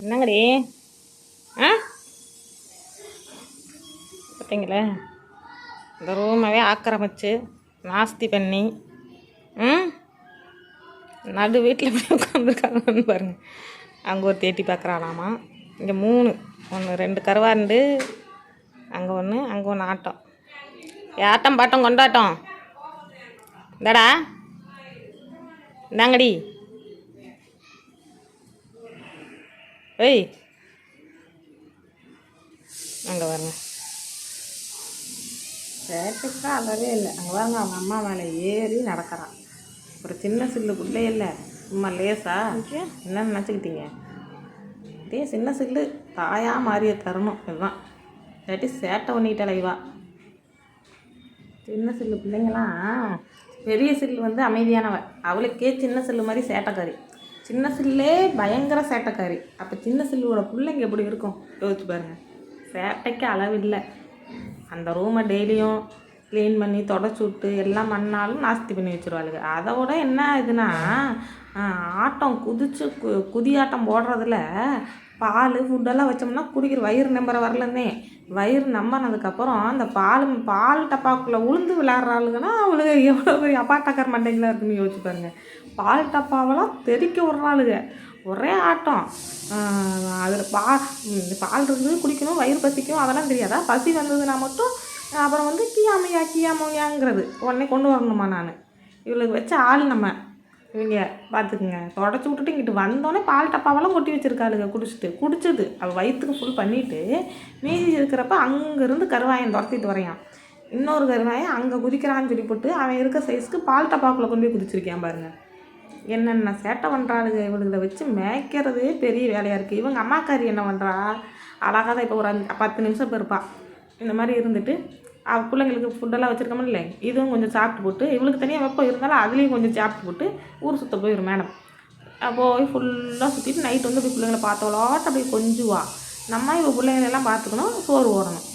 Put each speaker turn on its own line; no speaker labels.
என்னங்கடி? ஆ? பார்த்தீங்களே இந்த ரூமவே ஆக்கிரமிச்சு நாஸ்தி பண்ணி ம்? நடு வீட்டில் போய் உட்காந்துருக்காங்கன்னு பாருங்கள் அங்கே ஒரு தேட்டி பார்க்குறாளாமா இங்கே மூணு ஒன்று ரெண்டு கருவாண்டு அங்கே ஒன்று அங்கே ஒன்று ஆட்டம். ஆட்டம் பாட்டம் கொண்டாட்டம். இந்தாடா. இந்தாங்கடி. ஏய். அங்கே பாருங்க. சேட்டைக்கு அளவே இல்லை. அங்கே பாருங்க அவங்க அம்மா மேலே ஏறி நடக்கிறான். ஒரு சின்ன சில்லு பிள்ளை இல்லை. சும்மா லேசா. என்ன நினச்சிக்கிட்டீங்க? இதே சின்ன சில்லு தாயா மாறிய தரணும் இதுதான். இல்லாட்டி சேட்டை பண்ணிட்டாள இவா சின்ன சில்லு பிள்ளைங்களாம். பெரிய சில்லு வந்து அமைதியானவ. அவளுக்கே சின்ன சில்லு மாதிரி சேட்டைக்காரி. சின்ன சில்லே பயங்கர சேட்டைக்காரி. அப்போ சின்ன சில்லுவோட பிள்ளைங்க எப்படி இருக்கும்? யோசிச்சு பாருங்கள் சேட்டைக்கு அளவு இல்லை. அந்த ரூமை டெய்லியும் க்ளீன் பண்ணி தொடச்சி விட்டு எல்லாம் பண்ணாலும் நாஸ்தி பண்ணி வச்சுருவாளுங்க விட என்ன இதுனா ஆட்டம் குதிச்சு கு குதி ஆட்டம் போடுறதுல பால் ஃபுட்டெல்லாம் வச்சோம்னா குடிக்கிற வயிறு நம்புற வரலன்னே. வயிறு நம்பினதுக்கப்புறம் அந்த பால் பால் டப்பாக்குள்ளே உளுந்து விளாட்றாளுங்கன்னா அவளுக்கு எவ்வளோ பெரிய அப்பாட்டக்கார மண்டைங்களாக இருக்குன்னு யோசிச்சு பாருங்க. பால் டப்பாவெல்லாம் தெறிக்க விட்றாளுங்க ஒரே ஆட்டம். அதில் பா பால் இருந்து குடிக்கணும் வயிறு பசிக்கும் அதெல்லாம் தெரியாதா? பசி வந்ததுன்னா மட்டும் அப்புறம் வந்து கியாமையா கியாமையாங்கிறது உடனே கொண்டு வரணுமா நான்? இவளுக்கு வச்ச ஆள் நம்ம. இவங்க பார்த்துக்குங்க தொடச்சி விட்டுட்டு இங்கிட்டு வந்தோடனே பால் டப்பாவெல்லாம் கொட்டி வச்சுருக்காளுங்க குடிச்சிட்டு. குடிச்சது. அவள் வயிற்றுக்கு ஃபுல் பண்ணிவிட்டு மீதி இருக்கிறப்ப அங்கேருந்து கருவாயன் துரத்திட்டு வரையான். இன்னொரு கருவாயன் அங்கே குதிக்கிறான்னு சொல்லி போட்டு அவன் இருக்க சைஸ்க்கு பால் டப்பாக்குள்ளே கொண்டு போய் குதிச்சிருக்கான் பாருங்கள் என்னென்ன சேட்டை பண்ணுறாளுங்க இவளுகளை வச்சு மேய்க்கிறதே பெரிய வேலையாக இருக்குது இவங்க அம்மாக்காரி என்ன பண்ணுறா அழகாக தான் இப்போ ஒரு அஞ்சு பத்து நிமிஷம் இப்போ இந்த மாதிரி இருந்துட்டு அவ பிள்ளைங்களுக்கு ஃபுட்டெல்லாம் வச்சுருக்கோமில்ல இதுவும் கொஞ்சம் சாப்பிட்டு போட்டு இவளுக்கு தனியாக வெப்பம். இருந்தாலும் அதுலேயும் கொஞ்சம் சாப்பிட்டு போட்டு ஊர் சுற்ற போயிடும் மேடம் போய் ஃபுல்லாக சுற்றிட்டு நைட் வந்து போய் பிள்ளைங்களை பார்த்தவளாட்ட அப்படியே கொஞ்சுவா. நம்ம இவ பிள்ளைங்களெல்லாம் பார்த்துக்கணும் சோறு ஓடணும்.